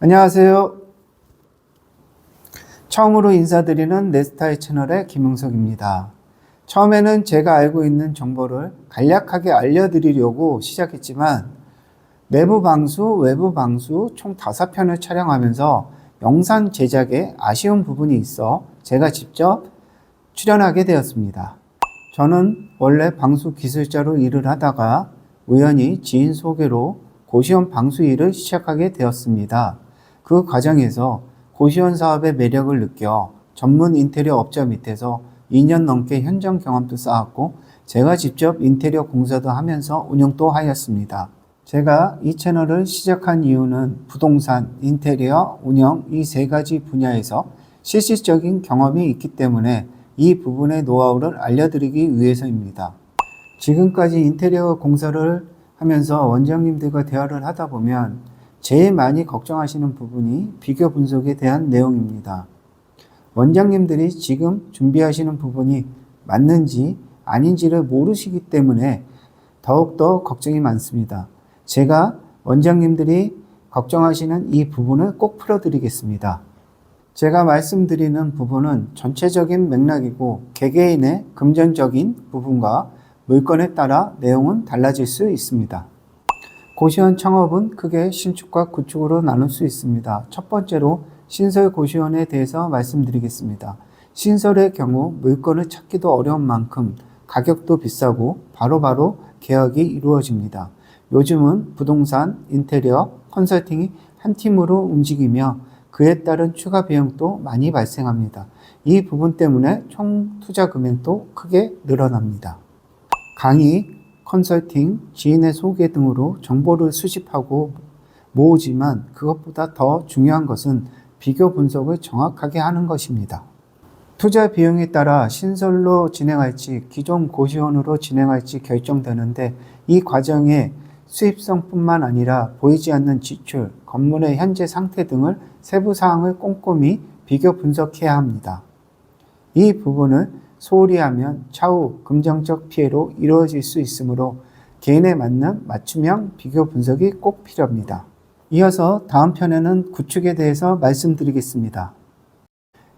안녕하세요. 처음으로 인사드리는 내스타일 채널의 김흥석입니다. 처음에는 제가 알고 있는 정보를 간략하게 알려드리려고 시작했지만 내부 방수, 외부 방수 총 5편을 촬영하면서 영상 제작에 아쉬운 부분이 있어 제가 직접 출연하게 되었습니다. 저는 원래 방수 기술자로 일을 하다가 우연히 지인 소개로 고시원 방수 일을 시작하게 되었습니다. 그 과정에서 고시원 사업의 매력을 느껴 전문 인테리어 업자 밑에서 2년 넘게 현장 경험도 쌓았고 제가 직접 인테리어 공사도 하면서 운영도 하였습니다. 제가 이 채널을 시작한 이유는 부동산, 인테리어, 운영 이 세 가지 분야에서 실질적인 경험이 있기 때문에 이 부분의 노하우를 알려드리기 위해서입니다. 지금까지 인테리어 공사를 하면서 원장님들과 대화를 하다 보면 제일 많이 걱정하시는 부분이 비교 분석에 대한 내용입니다. 원장님들이 지금 준비하시는 부분이 맞는지 아닌지를 모르시기 때문에 더욱더 걱정이 많습니다. 제가 원장님들이 걱정하시는 이 부분을 꼭 풀어드리겠습니다. 제가 말씀드리는 부분은 전체적인 맥락이고 개개인의 금전적인 부분과 물건에 따라 내용은 달라질 수 있습니다. 고시원 창업은 크게 신축과 구축으로 나눌 수 있습니다. 첫 번째로 신설 고시원에 대해서 말씀드리겠습니다. 신설의 경우 물건을 찾기도 어려운 만큼 가격도 비싸고 바로 바로 계약이 이루어집니다. 요즘은 부동산, 인테리어, 컨설팅이 한 팀으로 움직이며 그에 따른 추가 비용도 많이 발생합니다. 이 부분 때문에 총 투자 금액도 크게 늘어납니다. 강의, 컨설팅, 지인의 소개 등으로 정보를 수집하고 모으지만 그것보다 더 중요한 것은 비교 분석을 정확하게 하는 것입니다. 투자 비용에 따라 신설로 진행할지 기존 고시원으로 진행할지 결정되는데 이 과정에 수입성뿐만 아니라 보이지 않는 지출, 건물의 현재 상태 등을 세부 사항을 꼼꼼히 비교 분석해야 합니다. 이 부분을 소홀히 하면 차후 금전적 피해로 이루어질 수 있으므로 개인에 맞는 맞춤형 비교 분석이 꼭 필요합니다. 이어서 다음 편에는 구축에 대해서 말씀드리겠습니다.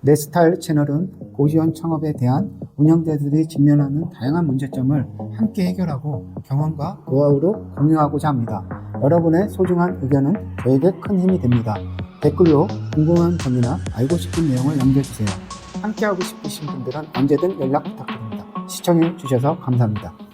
내스타일 채널은 고시원 창업에 대한 운영자들이 직면하는 다양한 문제점을 함께 해결하고 경험과 노하우로 공유하고자 합니다. 여러분의 소중한 의견은 저에게 큰 힘이 됩니다. 댓글로 궁금한 점이나 알고 싶은 내용을 남겨주세요. 함께하고 싶으신 분들은 언제든 연락 부탁드립니다. 시청해 주셔서 감사합니다.